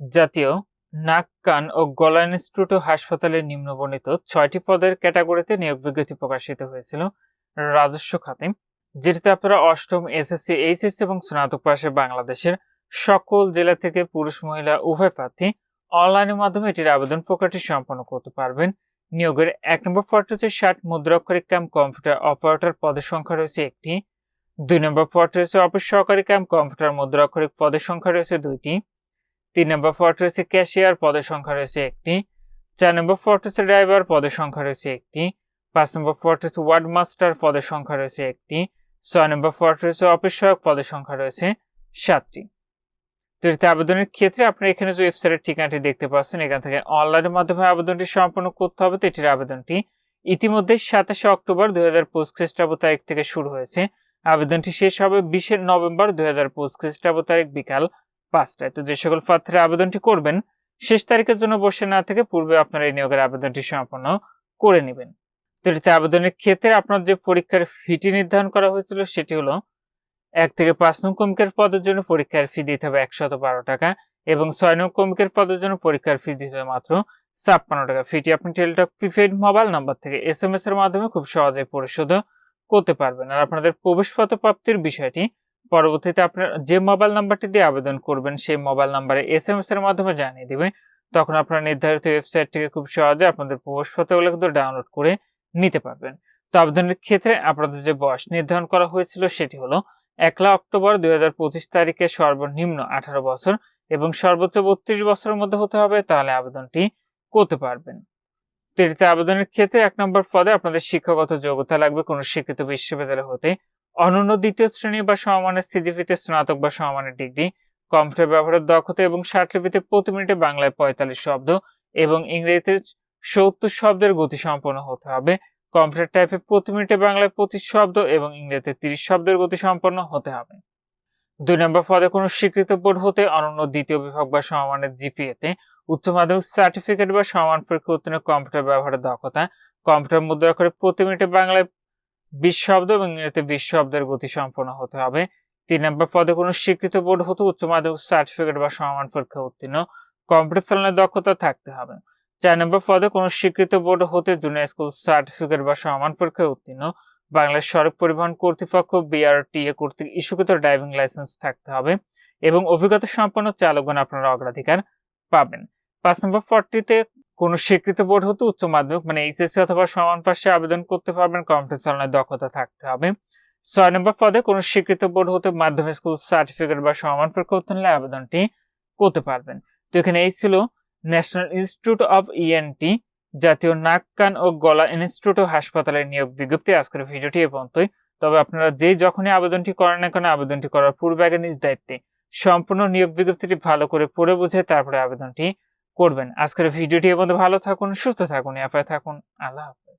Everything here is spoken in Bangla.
জাতীয় নাক, কান ও গলা ইনস্টিটিউট হাসপাতালে নিম্নবর্ণিত ছয়টি পদের ক্যাটাগরিতে নিয়োগ বিজ্ঞপ্তি প্রকাশিত হয়েছিল। রাজস্ব খাতে, যেটিতে আপনারা অষ্টম এসএসসি, এইচএসসি এবং স্নাতক পাশে বাংলাদেশের সকল জেলা থেকে পুরুষ, মহিলা, উভয় প্রার্থী অনলাইনের মাধ্যমে এটির আবেদন প্রক্রিয়াটি সম্পন্ন করতে পারবেন। নিয়োগের এক নম্বর পদটি হচ্ছে ষাট মুদ্রাক্ষরিক ক্যাম্প কম্পিউটার অপারেটর পদের সংখ্যা রয়েছে একটি। দুই নম্বর পদটি রয়েছে অফিস সহকারী ক্যাম্প কম্পিউটার মুদ্রাক্ষরিক পদের সংখ্যা রয়েছে দুইটি। তিন নম্বর পদটি রয়েছে ক্যাশিয়ার পদের সংখ্যা রয়েছে একটি। চার নম্বর হচ্ছে ড্রাইভার পদের সংখ্যা রয়েছে একটি। পাঁচ নম্বর হচ্ছে ওয়ার্ড মাস্টার পদের সংখ্যা রয়েছে একটি। ছয় নম্বর পদটি রয়েছে অফিস সহায়ক পদের সংখ্যা রয়েছে সাতটি। তো এটিতে আবেদনের ক্ষেত্রে আপনারা এখানে যে ওয়েবসাইটের ঠিকানাটি দেখতে পাচ্ছেন, এখান থেকে অনলাইনের মাধ্যমে আবেদনটি সম্পন্ন করতে হবে। তো এটির আবেদনটি ইতিমধ্যে সাতাশে অক্টোবর দুই হাজার পঁচিশ খ্রিস্টাব্দ তারিখ থেকে শুরু হয়েছে। আবেদনটি শেষ হবে বিশে নভেম্বর দুই হাজার পঁচিশ খ্রিস্টাব্দ তারিখ বিকাল পাঁচটায়। তো যে সকল প্রার্থীরা আবেদনটি করবেন, শেষ তারিখের জন্য বসে না থেকে পূর্বে আপনারা এই নিয়োগের আবেদনটি সম্পন্ন করে নেবেন। তো এটিতে আবেদনের ক্ষেত্রে আপনার যে পরীক্ষার ফিটি নির্ধারণ করা হয়েছিল সেটি হলো এক থেকে পাঁচ নং কমিকের পদের জন্য পরীক্ষার ফি দিতে হবে একশত বারো টাকা এবং ছয় নং কমিকের পদের জন্য পরীক্ষার ফি দিতে হবে মাত্র ছাপ্পান্ন টাকা। ফিটি আপনি টেলিটক প্রিপেড মোবাইল নাম্বার থেকে এস এম এস এর মাধ্যমে খুব সহজে পরিশোধ করতে পারবেন। আর আপনাদের প্রবেশপত্র প্রাপ্তির বিষয়টি পরবর্তীতে আপনার যে মোবাইল নাম্বারটি দিয়ে আবেদন করবেন, সেই মোবাইল নাম্বারে এস এম এস এর মাধ্যমে জানিয়ে দেবে তখন আপনারা নির্ধারিত ওয়েবসাইট থেকে খুব সহজে আপনাদের প্রবেশপত্রগুলো কিন্তু ডাউনলোড করে নিতে পারবেন। তো আবেদনের ক্ষেত্রে আপনাদের যে বয়স নির্ধারণ করা হয়েছিল সেটি হলো একলা অক্টোবর দুই হাজার পঁচিশ তারিখে সর্বনিম্ন আঠারো বছর এবং সর্বোচ্চ বত্রিশ বছরের মধ্যে হতে হবে, তাহলে আবেদনটি করতে পারবেন। তো আবেদনের ক্ষেত্রে এক নম্বর পদে আপনাদের শিক্ষাগত যোগ্যতা লাগবে। কোনো স্বীকৃত বিশ্ববিদ্যালয় হতে অনন্য দ্বিতীয় শ্রেণি বা সমমানের সিজিপিতে স্নাতক বা সমমানের ডিগ্রি, কম্পিউটার ব্যবহারের দক্ষতা এবং ষাটলিপিতে প্রতি মিনিটে বাংলায় পঁয়তাল্লিশ শব্দ এবং ইংরেজিতে সত্তর শব্দের গতি সম্পন্ন হতে হবে। কম্পিউটার টাইপে প্রতি মিনিটে বাংলায় পঁচিশ শব্দ এবং ইংরেজিতে তিরিশ শব্দের গতি সম্পন্ন হতে হবে। দুই নম্বর পদে কোনো স্বীকৃত বোর্ড হতে অনন্য দ্বিতীয় বিভাগ বা সমমানের জিপিএতে উচ্চ মাধ্যমিক সার্টিফিকেট বা সমান পরীক্ষা উত্তীর্ণ কম্পিউটার ব্যবহারের দক্ষতা, কম্পিউটার মুদ্রা করে প্রতি মিনিটে বাংলায় বিশ শব্দ এবং ইংরেজিতে বিশ শব্দের গতি সম্পন্ন হতে হবে। তিন নম্বর পদে কোনো স্বীকৃত বোর্ড হতে উচ্চ মাধ্যমিক সার্টিফিকেট বা সমান পরীক্ষা উত্তীর্ণ। কম্পিউটার চালানোর দক্ষতা থাকতে হবে। চার নম্বর পদে কোনো স্বীকৃত বোর্ড হতে জুনিয়র স্কুল সার্টিফিকেট বা সমান পরীক্ষায় উত্তীর্ণ। বাংলাদেশ সড়ক পরিবহন কর্তৃপক্ষ বিআরটিএ কর্তৃক ইস্যুকৃত ড্রাইভিং লাইসেন্স থাকতে হবে এবং অভিজ্ঞতা সম্পন্ন চালকগণ আপনারা অগ্রাধিকার পাবেন। পাঁচ নম্বর পদটিতে কোনো স্বীকৃত বোর্ড হতে উচ্চ মাধ্যমিক মানে এইচএসসি অথবা সমান পাশে আবেদন করতে পারবেন, কম্পিউটার চালানোর দক্ষতা থাকতে হবে। ছয় নম্বর পদে কোনো স্বীকৃত বোর্ড হতে মাধ্যমিক স্কুল সার্টিফিকেট বা সমান পরীক্ষা উত্তীর্ণ আবেদনটি করতে পারবেন। তো এখানে এই ছিল ন্যাশনাল ইনস্টিটিউট অফ ইএনটি জাতীয় নাক, কান ও গলা ইনস্টিটিউট ও হাসপাতালের নিয়োগ বিজ্ঞপ্তি। আজকের ভিডিওটি এ পর্যন্তই। তবে আপনারা যে যখনই আবেদনটি করেন না কেন, আবেদনটি করার পূর্বে আগে নিজ দায়িত্বে সম্পূর্ণ নিয়োগ বিজ্ঞপ্তিটি ভালো করে পড়ে বুঝে তারপরে আবেদনটি করবেন। আজকের ভিডিওটি এর মধ্যে ভালো থাকুন সুস্থ থাকুন এফআই থাকুন। আল্লাহ হাফেজ।